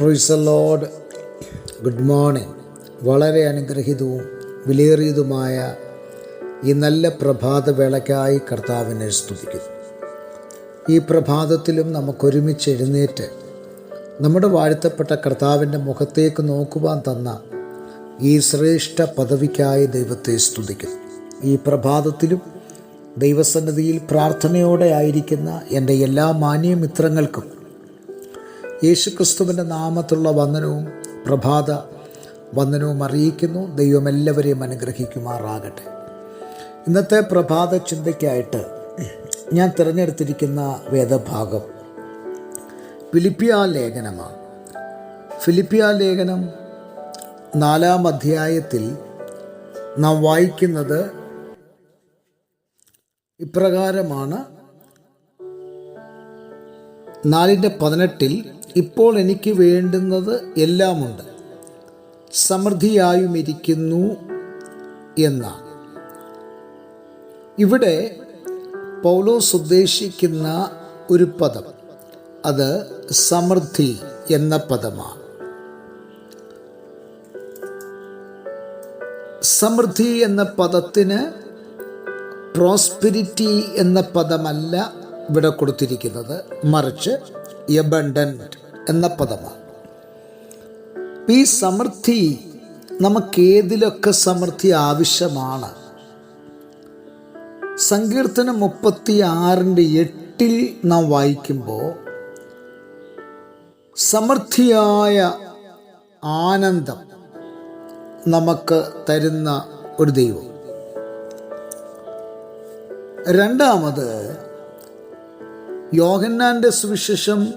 പ്രൊയ്സ് load good morning വളരെ അനുഗ്രഹീതവും വിലയേറിയതുമായ ഈ നല്ല പ്രഭാതവേളയ്ക്കായി കർത്താവിനെ സ്തുതിക്കുന്നു. ഈ പ്രഭാതത്തിലും നമുക്കൊരുമിച്ച് എഴുന്നേറ്റ് നമ്മുടെ വാഴ്ത്തപ്പെട്ട കർത്താവിന്റെ മുഖത്തേക്ക് നോക്കുവാൻ തന്ന ഈ ശ്രേഷ്ഠ പദവിക്കായി ദൈവത്തെ സ്തുതിക്കുന്നു. ഈ പ്രഭാതത്തിലും ദൈവസന്നിധിയിൽ പ്രാർത്ഥനയോടെ ആയിരിക്കുന്ന എന്റെ എല്ലാ മാന്യമിത്രങ്ങൾക്കും യേശുക്രിസ്തുവിന്റെ നാമത്തുള്ള വന്ദനവും പ്രഭാത വന്ദനവും അറിയിക്കുന്നു. ദൈവം എല്ലാവരെയും അനുഗ്രഹിക്കുമാറാകട്ടെ. ഇന്നത്തെ പ്രഭാത ചിന്തയ്ക്കായിട്ട് ഞാൻ തിരഞ്ഞെടുത്തിരിക്കുന്ന വേദഭാഗം ഫിലിപ്പിയ ലേഖനമാണ്. ഫിലിപ്പിയ ലേഖനം നാലാം അധ്യായത്തിൽ നാം വായിക്കുന്നത് ഇപ്രകാരമാണ്. നാലിന്റെ പതിനെട്ടിൽ ഇപ്പോൾ എനിക്ക് വേണ്ടുന്നത് എല്ലാമുണ്ട്. സമൃദ്ധിയായും ഇരിക്കുന്നു എന്നാണ്. ഇവിടെ പൗലോസ് ഉദ്ദേശിക്കുന്ന ഒരു പദം. അത് സമൃദ്ധി എന്ന പദമാണ്. സമൃദ്ധി എന്ന പദത്തിന് പ്രോസ്പിരിറ്റി എന്ന പദമല്ല ഇവിടെ കൊടുത്തിരിക്കുന്നത്. മറിച്ച് എബണ്ടന്റ് എന്ന പദമാണ്. ഈ സമൃദ്ധി നമുക്കേതിലൊക്കെ സമൃദ്ധി ആവശ്യമാണ്? സങ്കീർത്തനം മുപ്പത്തി ആറിന്റെ എട്ടിൽ നാം വായിക്കുമ്പോൾ സമൃദ്ധിയായ ആനന്ദം നമുക്ക് തരുന്ന ഒരു ദൈവം. രണ്ടാമത് യോഹന്നാന്റെ സുവിശേഷം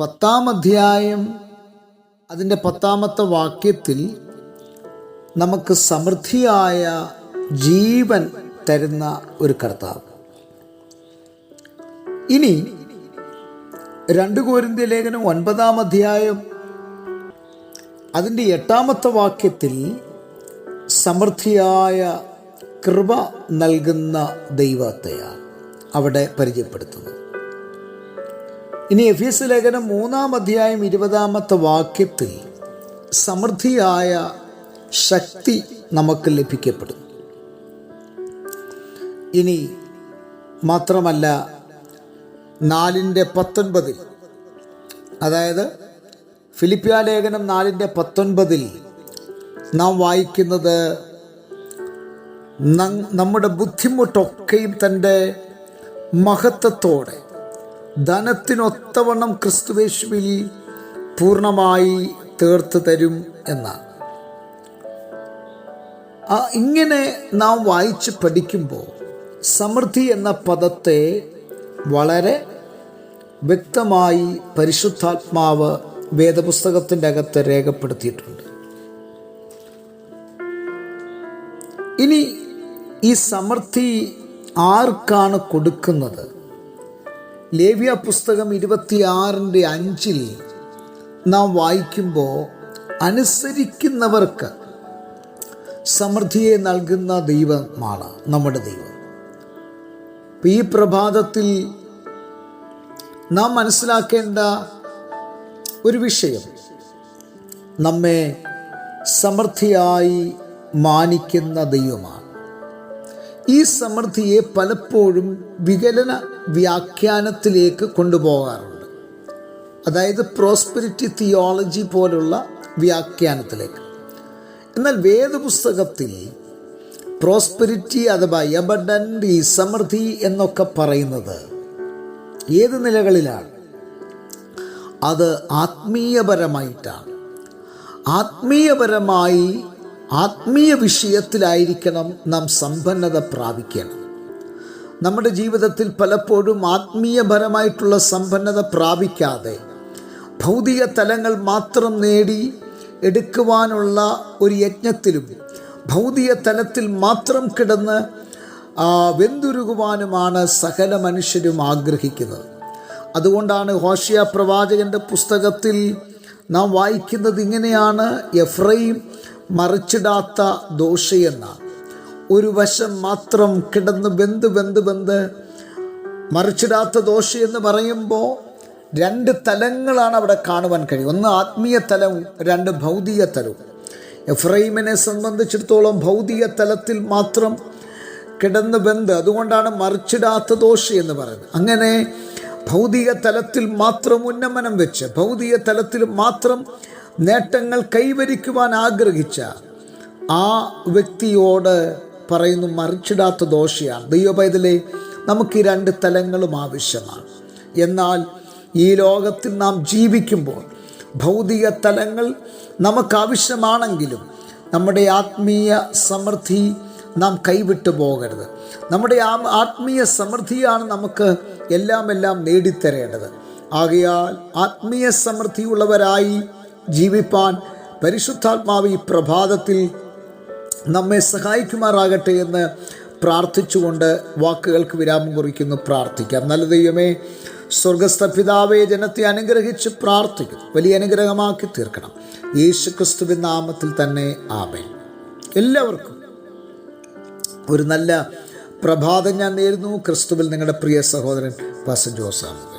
പത്താം അധ്യായം അതിന്റെ പത്താമത്തെ വാക്യത്തിൽ നമുക്ക് സമൃദ്ധിയായ ജീവൻ തരുന്ന ഒരു കർത്താവ്. ഇനി രണ്ട് കോരിന്ത്യ ലേഖനം ഒൻപതാം അധ്യായം അതിന്റെ എട്ടാമത്തെ വാക്യത്തിൽ സമൃദ്ധിയായ കൃപ നൽകുന്ന ദൈവത്തെയാണ്. അവിടെ പരിചയപ്പെടുത്തുന്നത് ഇനി എഫ് എസ് ലേഖനം മൂന്നാം അധ്യായം ഇരുപതാമത്തെ വാക്യത്തിൽ സമൃദ്ധിയായ ശക്തി നമുക്ക് ലഭിക്കപ്പെടും ഇനി മാത്രമല്ല നാലിന്റെ പത്തൊൻപതിൽ അതായത് ഫിലിപ്പിയ ലേഖനം നാലിന്റെ പത്തൊൻപതിൽ നാം വായിക്കുന്നത് നമ്മുടെ ബുദ്ധിമുട്ടൊക്കെയും തന്റെ മഹത്വത്തോടെ ധനത്തിനൊത്തവണ്ണം ക്രിസ്തുവേശുവിൽ പൂർണമായി തീർത്ത് തരും എന്നാണ്. ഇങ്ങനെ നാം വായിച്ച് പഠിക്കുമ്പോൾ സമൃദ്ധി എന്ന പദത്തെ വളരെ വ്യക്തമായി പരിശുദ്ധാത്മാവ് വേദപുസ്തകത്തിന്റെ അകത്ത് രേഖപ്പെടുത്തിയിട്ടുണ്ട്. ഇനി ഈ സമൃദ്ധി ആർക്കാണ് കൊടുക്കുന്നത്? ലേവ്യ പുസ്തകം ഇരുപത്തിയാറിന്റെ അഞ്ചിൽ നാം വായിക്കുമ്പോൾ അനുസരിക്കുന്നവർക്ക് സമൃദ്ധിയെ നൽകുന്ന ദൈവമാണ് നമ്മുടെ ദൈവം. ഈ പ്രഭാതത്തിൽ നാം മനസ്സിലാക്കേണ്ട ഒരു വിഷയം നമ്മെ സമൃദ്ധിയായി മാനിക്കുന്ന ദൈവമാണ്. ഈ സമൃദ്ധിയെ പലപ്പോഴും വികലന വ്യാഖ്യാനത്തിലേക്ക് കൊണ്ടുപോകാറുണ്ട്. അതായത് പ്രോസ്പെരിറ്റി തിയോളജി പോലുള്ള വ്യാഖ്യാനത്തിലേക്ക്. എന്നാൽ വേദപുസ്തകത്തിൽ പ്രോസ്പെരിറ്റി അഥവാ എബഡന്റ് ഈ സമൃദ്ധി എന്നൊക്കെ പറയുന്നത് ഏത് നിലകളിലാണ്? അത് ആത്മീയപരമായിട്ടാണ്. ആത്മീയപരമായി ആത്മീയ വിഷയത്തിലായിരിക്കണം നാം സമ്പന്നത പ്രാപിക്കണം നമ്മുടെ ജീവിതത്തിൽ പലപ്പോഴും ആത്മീയപരമായിട്ടുള്ള സമ്പന്നത പ്രാപിക്കാതെ ഭൗതിക തലങ്ങൾ മാത്രം നേടി എടുക്കുവാനുള്ള ഒരു യജ്ഞത്തിലും ഭൗതിക തലത്തിൽ മാത്രം കിടന്ന് വെന്തുരുകുവാനുമാണ് സകല മനുഷ്യരും ആഗ്രഹിക്കുന്നത്. അതുകൊണ്ടാണ് ഹോഷിയ പ്രവാചകന്റെ പുസ്തകത്തിൽ നാം വായിക്കുന്നത് ഇങ്ങനെയാണ് എഫ്രൈം മറിച്ചിടാത്ത ദോഷയെന്ന ഒരു വശം മാത്രം കിടന്ന് ബന്ധു ബന്ധു ബന്ധ് മറിച്ചിടാത്ത ദോഷയെന്ന് പറയുമ്പോൾ രണ്ട് തലങ്ങളാണ് അവിടെ കാണുവാൻ കഴിയും. ഒന്ന് ആത്മീയ തലവും രണ്ട് ഭൗതിക തലവും. എഫ്രൈമിനെ സംബന്ധിച്ചിടത്തോളം ഭൗതിക തലത്തിൽ മാത്രം കിടന്ന് ബന്ധ് അതുകൊണ്ടാണ് മറിച്ചിടാത്ത ദോഷയെന്ന് എന്ന് പറയുന്നത്. അങ്ങനെ ഭൗതിക തലത്തിൽ മാത്രം ഉന്നമനം വെച്ച് ഭൗതിക തലത്തിൽ മാത്രം നേട്ടങ്ങൾ കൈവരിക്കുവാൻ ആഗ്രഹിച്ച ആ വ്യക്തിയോട് പറയുന്നു മറിച്ചിടാത്ത ദോഷിയാണ്. ദൈവപൈതലെ നമുക്ക് ഈ രണ്ട് തലങ്ങളും ആവശ്യമാണ്. എന്നാൽ ഈ ലോകത്തിൽ നാം ജീവിക്കുമ്പോൾ ഭൗതിക തലങ്ങൾ നമുക്ക് ആവശ്യമാണെങ്കിലും നമ്മുടെ ആത്മീയ സമൃദ്ധി നാം കൈവിട്ടു പോകരുത്. നമ്മുടെ ആ ആത്മീയ സമൃദ്ധിയാണ് നമുക്ക് എല്ലാം എല്ലാം നേടിത്തരേണ്ടത്. ആകയാൽ ആത്മീയ സമൃദ്ധിയുള്ളവരായി ജീവിപ്പാൻ പരിശുദ്ധാത്മാവ് ഈ പ്രഭാതത്തിൽ നമ്മെ സഹായിക്കുമാറാകട്ടെ എന്ന് പ്രാർത്ഥിച്ചുകൊണ്ട് വാക്കുകൾക്ക് വിരാമം കുറിക്കുന്നു. പ്രാർത്ഥിക്കാം. നല്ല ദൈവമേ സ്വർഗസ്ഥ പിതാവേ ജനത്തെ അനുഗ്രഹിച്ച് പ്രാർത്ഥിക്കുന്നു. വലിയ അനുഗ്രഹമാക്കി തീർക്കണം. യേശു ക്രിസ്തുവിൻ നാമത്തിൽ തന്നെ ആമേൻ. എല്ലാവർക്കും ഒരു നല്ല പ്രഭാതം ഞാൻ നേരുന്നു. ക്രിസ്തുവിൽ നിങ്ങളുടെ പ്രിയ സഹോദരൻ പസ ജോസാണ്